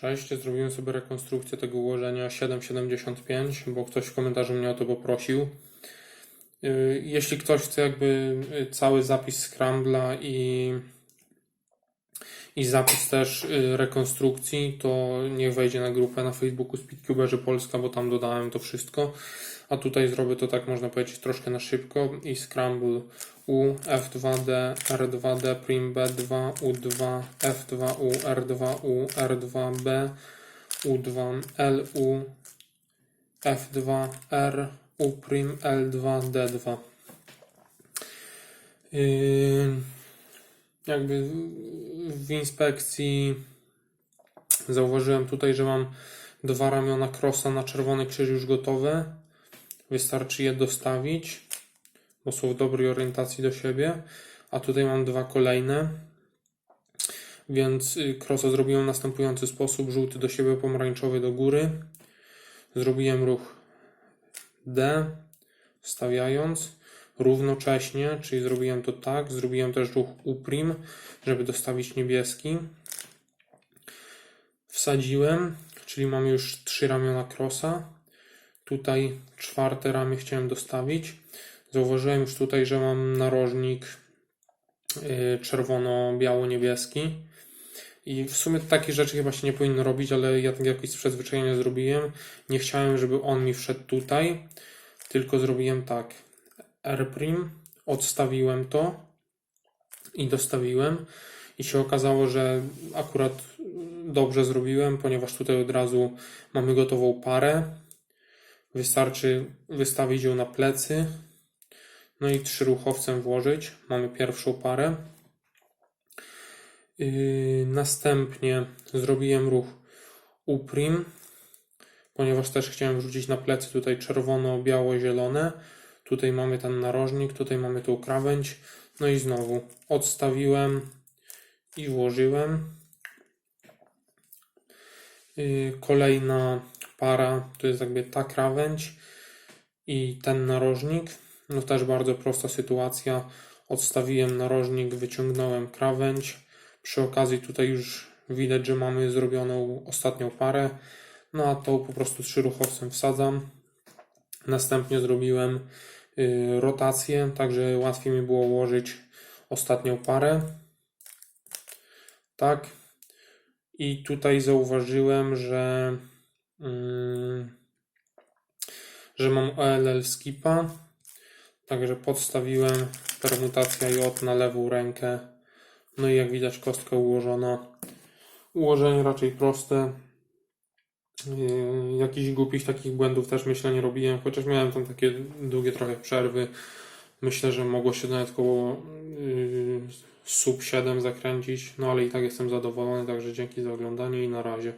Cześć, zrobiłem sobie rekonstrukcję tego ułożenia 7.75, bo ktoś w komentarzu mnie o to poprosił. Yy, Jeśli ktoś chce jakby yy, cały zapis Scrambla i, i zapis też yy, rekonstrukcji, to niech wejdzie na grupę na Facebooku Speedcuberzy Polska, bo tam dodałem to wszystko. A tutaj zrobię to tak można powiedzieć troszkę na szybko i Scramble U, F2D, R2D, prim B2, U2, F2U, R2U, R2B, U2, LU, F2R, U prim L2, D2. Yy, jakby w- inspekcji zauważyłem tutaj, że mam dwa ramiona krosa na czerwony krzyż już gotowe. Wystarczy je dostawić, bo są w dobrej orientacji do siebie. A tutaj mam dwa kolejne. Więc y, krosa zrobiłem w następujący sposób: żółty do siebie, pomarańczowy do góry. Zrobiłem ruch D, wstawiając równocześnie, czyli zrobiłem to tak. Zrobiłem też ruch U', żeby dostawić niebieski. Wsadziłem, czyli mamy już trzy ramiona krosa. Tutaj czwarte ramię chciałem dostawić. Zauważyłem już tutaj, że mam narożnik y, czerwono-biało-niebieski. I w sumie takie rzeczy chyba się nie powinno robić, ale ja tak jakoś z przyzwyczajenia zrobiłem. Nie chciałem, żeby on mi wszedł tutaj, tylko zrobiłem tak. R', odstawiłem to i dostawiłem. I się okazało, że akurat dobrze zrobiłem, ponieważ tutaj od razu mamy gotową parę. Wystarczy wystawić ją na plecy. No i trzy ruchowcem włożyć. Mamy pierwszą parę. Yy, następnie zrobiłem ruch U', ponieważ też chciałem wrzucić na plecy tutaj czerwono, biało, zielone. Tutaj mamy ten narożnik, tutaj mamy tą krawędź. No i znowu odstawiłem i włożyłem. Yy, Kolejna para to jest jakby ta krawędź i ten narożnik. No też bardzo prosta sytuacja. Odstawiłem narożnik, wyciągnąłem krawędź. Przy okazji tutaj już widać, że mamy zrobioną ostatnią parę. No a tą po prostu trzyruchowcem wsadzam. Następnie zrobiłem y, rotację, także łatwiej mi było ułożyć ostatnią parę. Tak. I tutaj zauważyłem, że, mm, że mam OLL skipa. Także podstawiłem permutacja J na lewą rękę. No i jak widać kostka ułożona. Ułożenie raczej proste. Yy, Jakichś głupich takich błędów też myślę nie robiłem, chociaż miałem tam takie długie trochę przerwy. Myślę, że mogło się nawet koło yy, sub 7 zakręcić, no ale i tak jestem zadowolony, także dzięki za oglądanie i na razie.